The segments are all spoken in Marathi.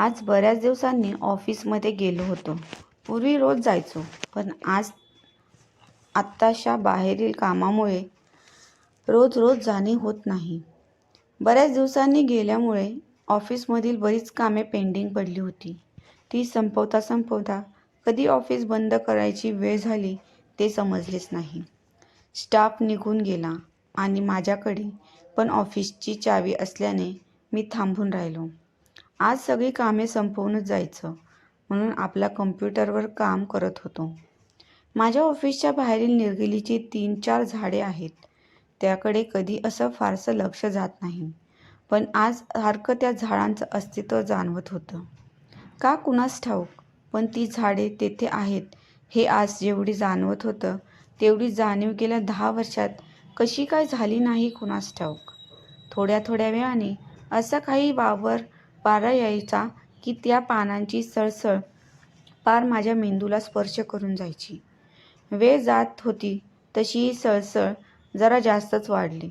आज बऱ्याच दिवसांनी ऑफिसमध्ये गेलो होतो. पूर्वी रोज जायचो, पण आज आत्ताशा बाहेरील कामामुळे रोज रोज जाणे होत नाही. बऱ्याच दिवसांनी गेल्यामुळे ऑफिसमधील बरीच कामे पेंडिंग पडली होती. ती संपवता संपवता कधी ऑफिस बंद करायची वेळ झाली ते समजलेच नाही. स्टाफ निघून गेला आणि माझ्याकडे पण ऑफिसची चावी असल्याने मी थांबून राहिलो. आज सगळी कामे संपवूनच जायचं म्हणून आपल्या कम्प्युटरवर काम करत होतो. माझ्या ऑफिसच्या बाहेरील निर्गिलीची तीन चार झाडे आहेत. त्याकडे कधी असं फारसं लक्ष जात नाही, पण आज सारखं त्या झाडांचं अस्तित्व जाणवत होतं. का कुणास ठाऊक, पण ती झाडे तेथे आहेत हे आज जेवढी जाणवत होतं तेवढी जाणीव गेल्या दहा वर्षात कशी काय झाली नाही कुणास ठाऊक. थोड्या थोड्या वेळाने असा काही वावर पारा यायचा की त्या पानांची सळसळ पार माझ्या मेंदूला स्पर्श करून जायची. वेळ जात होती तशी ही सळसळ जरा जास्तच वाढली.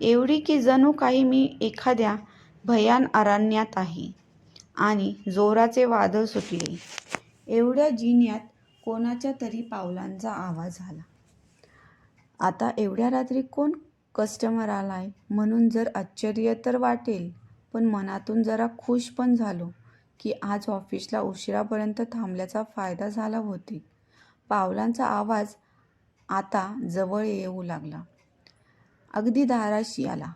एवढी की जणू काही मी एखाद्या भयान अरण्यात आहे आणि जोराचे वादळ सुटले. एवढ्या जिन्यात कोणाच्या तरी पावलांचा आवाज आला. आता एवढ्या रात्री कोण कस्टमर आलाय म्हणून जर आश्चर्य तर वाटेल, पण मनातून जरा खुश पण झालो की आज ऑफिसला उशिरापर्यंत थांबल्याचा फायदा झाला होती पावलांचा आवाज आता जवळ येऊ लागला. अगदी दाराशी आला.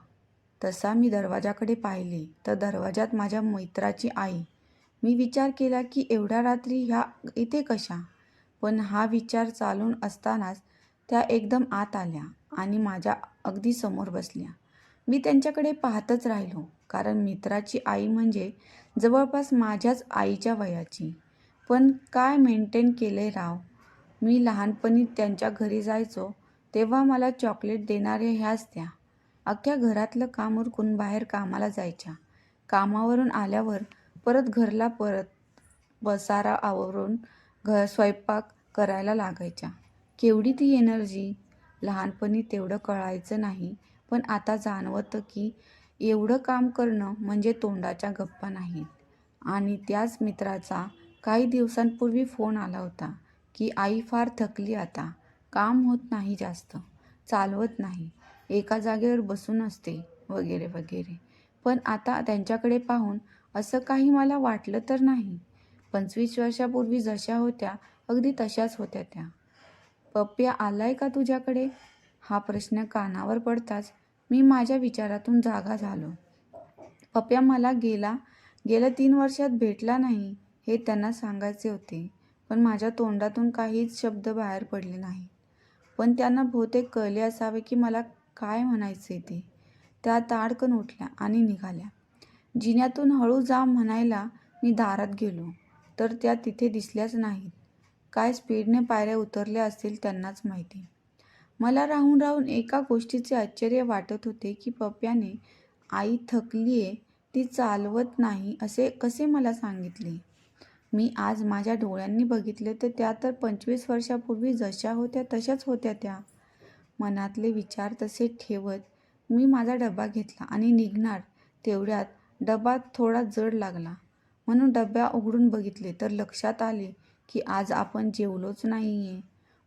तसा मी दरवाजाकडे पाहिले तर दरवाजात माझ्या मित्राची आई. मी विचार केला की एवढ्या रात्री ह्या इथे कशा? पण हा विचार चालून असतानाच त्या एकदम आत आल्या आणि माझ्या अगदी समोर बसल्या. मी त्यांच्याकडे पाहतच राहिलो, कारण मित्राची आई म्हणजे जवळपास माझ्याच आईच्या वयाची. पण काय मेंटेन केले राव. मी लहानपणी त्यांच्या घरी जायचो तेव्हा मला चॉकलेट देणाऱ्या ह्याच त्या. अख्ख्या घरातलं काम उरकून बाहेर कामाला जायच्या. कामावरून आल्यावर परत घरला परत बसारा आवरून स्वयंपाक करायला लागायच्या. केवढी ती एनर्जी. लहानपणी तेवढं कळायचं नाही, पण आता जाणवतं की एवढं काम करणं म्हणजे तोंडाच्या गप्पा नाहीत. आणि त्याच मित्राचा काही दिवसांपूर्वी फोन आला होता की आई फार थकली आता, काम होत नाही जास्त, चालवत नाही, एका जागेवर बसून असते वगैरे वगैरे. पण आता त्यांच्याकडे पाहून असं काही मला वाटलं तर नाही. पंचवीस वर्षापूर्वी जशा होत्या अगदी तशाच होत्या त्या. पप्प्या आलाय का तुझ्याकडे? हा प्रश्न कानावर पडताच मी माझ्या विचारातून जागा झालो. पप्या मला गेला गेल्या तीन वर्षात भेटला नाही हे त्यांना सांगायचे होते, पण माझ्या तोंडातून काहीच शब्द बाहेर पडले नाही पण त्यांना बहुतेक कळले असावे की मला काय म्हणायचे ते. त्या ताडकन उठल्या आणि निघाल्या. जिन्यातून हळू जा म्हणायला मी दारात गेलो तर त्या तिथे दिसल्याच नाहीत. काय स्पीडने पायऱ्या उतरल्या असतील त्यांनाच माहिती. मला राहून राहून एका गोष्टीचे आश्चर्य वाटत होते की पप्याने आई थकलीये, ती चालवत नाही असे कसे मला सांगितले. मी आज माझ्या डोळ्यांनी बघितले तर त्या तर पंचवीस वर्षापूर्वी जशा होत्या तशाच होत्या त्या. मनातले विचार तसे ठेवत मी माझा डबा घेतला आणि निघणार तेवढ्यात डबा थोडा जड लागला. म्हणून डब्या उघडून बघितले तर लक्षात आले की आज आपण जेवलोच नाही आहे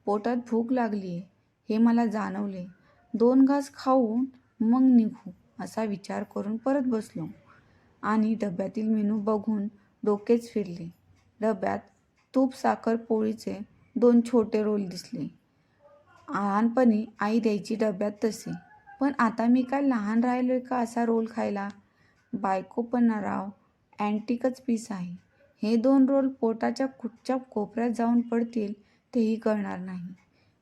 पोटात भूक लागली आहे हे मला जाणवले. दोन घास खाऊन मग निघू असा विचार करून परत बसलो आणि डब्यातील मेनू बघून डोकेच फिरले. डब्यात तूप साखर पोळीचे दोन छोटे रोल दिसले. लहानपणी आई द्यायची डब्यात तसे. पण आता मी काय लहान राहिलोय का असा रोल खायला. बायको पण राव अँटिकच पीस आहे. हे दोन रोल पोटाच्या कुठच्या कोपऱ्यात जाऊन पडतील तेही कळणार नाही.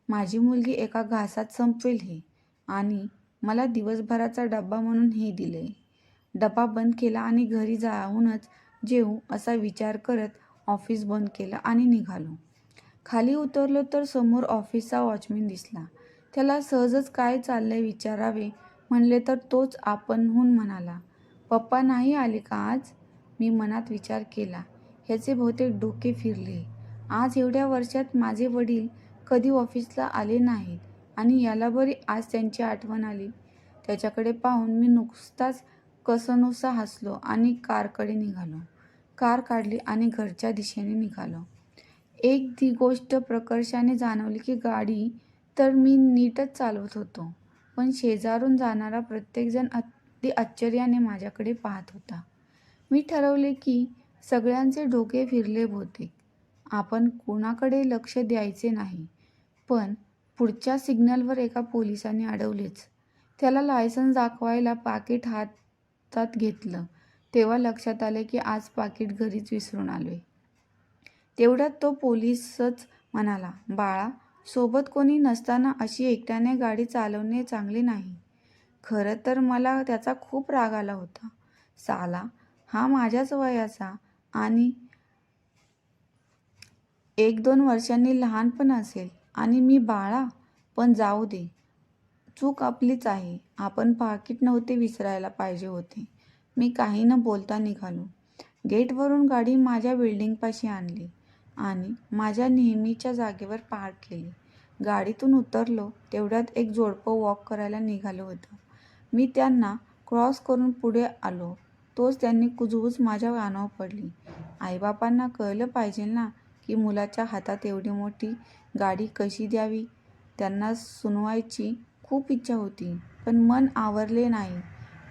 माझी मुलगी एका घासात संपवेल हे आणि मला दिवसभराचा डबा म्हणून हे दिले डबा बंद केला आणि घरी जाऊनच जेऊ असा विचार करत ऑफिस बंद केलं आणि निघालो. खाली उतरलो तर समोर ऑफिसचा वॉचमन दिसला. त्याला सहजच काय चाललंय विचारावे म्हणले तर तोच आपणहून म्हणाला, पप्पा नाही आले का आज? मी मनात विचार केला ह्याचे बहुतेक डोके फिरले आज एवढ्या वर्षात माझे वडील कधी ऑफिसला आले नाहीत आणि याला बरी आज त्यांची आठवण आली. त्याच्याकडे पाहून मी नुकताच कसनुसा हसलो आणि कारकडे निघालो. कार काढली आणि घरच्या दिशेने निघालो एक ती गोष्ट प्रकर्षाने जाणवली की गाडी तर मी नीटच चालवत होतो पण शेजारून जाणारा प्रत्येकजण अगदी आश्चर्याने माझ्याकडे पाहत होता मी ठरवले की सगळ्यांचे डोके फिरले होते आपण कोणाकडे लक्ष द्यायचे नाही पण पुढच्या सिग्नलवर एका पोलिसाने अडवलेच. त्याला लायसन्स दाखवायला पाकीट हातात घेतलं तेव्हा लक्षात आले की आज पाकीट घरीच विसरून आलोय. तेवढ्यात तो पोलीसच म्हणाला बाळा सोबत कोणी नसताना अशी एकट्याने गाडी चालवणे चांगले नाही. खरं तर मला त्याचा खूप राग आला होता. साला हा माझ्याच वयाचा आणि एक दोन वर्षांनी लहान पण असेल. आणि मी बाळा पण जाऊ दे. चूक आपलीच आहे. आपण पाकिट नव्हते विसरायला पाहिजे होते. मी काही न बोलता निघालो. गेटवरून गाडी माझ्या बिल्डिंगपाशी आणली आणि माझ्या नेहमीच्या जागेवर पार्क केली. गाडीतून उतरलो तेवढ्यात एक जोडपं वॉक करायला निघालं होतं. मी त्यांना क्रॉस करून पुढे आलो. तोच त्यांनी कुजबूज माझ्या कानावर पडली. आईबापांना कळलं पाहिजे ना की मुलाच्या हातात एवढी मोठी गाडी कशी द्यावी? त्यांना सुनवायची खूप इच्छा होती पण मन आवरले नाही.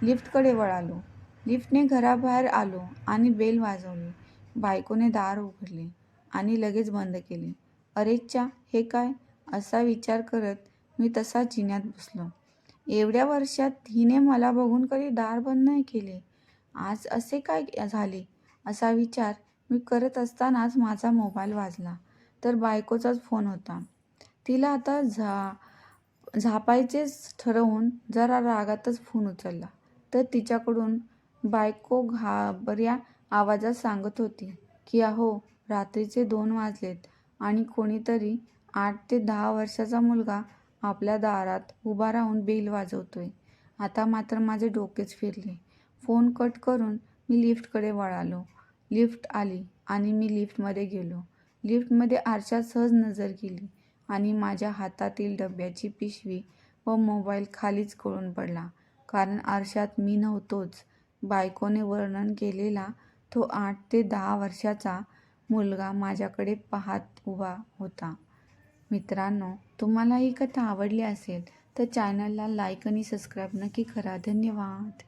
लिफ्टकडे वळालो. लिफ्टने घराबाहेर आलो आणि बेल वाजवली. बायकोने दार उघडले आणि लगेच बंद केले. अरेच्चा हे काय? असा विचार करत मी तसा जिन्यात बसलो. एवढ्या वर्षात हिने मला बघून कधी दार बंद नाही केले. आज असे काय झाले? असा विचार मी करत असतानाच माझा मोबाईल वाजला. तर बायकोचाच फोन होता. तिला आता झा झापायचेच ठरवून जरा रागातच फोन उचलला. तर तिच्याकडून बायको घाबऱ्या आवाजात सांगत होती की अहो रात्रीचे दोन वाजलेत आणि कोणीतरी आठ ते दहा वर्षाचा मुलगा आपल्या दारात उभा राहून बेल वाजवतोय. आता मात्र माझे डोकेच फिरले. फोन कट करून मी लिफ्टकडे वळालो. लिफ्ट आली आणि मी लिफ्टमध्ये गेलो. लिफ्टमध्ये आरशात सहज नजर गेली आणि माझ्या हातातील डब्याची पिशवी व मोबाईल खालीच गळून पडला. कारण आरशात मी नव्हतोच. बायकोने वर्णन केलेला तो आठ ते दहा वर्षाचा मुलगा माझ्याकडे पाहत उभा होता. मित्रांनो तुम्हाला ही कथा आवडली असेल तर चॅनलला लाईक आणि सबस्क्राईब नक्की करा. धन्यवाद.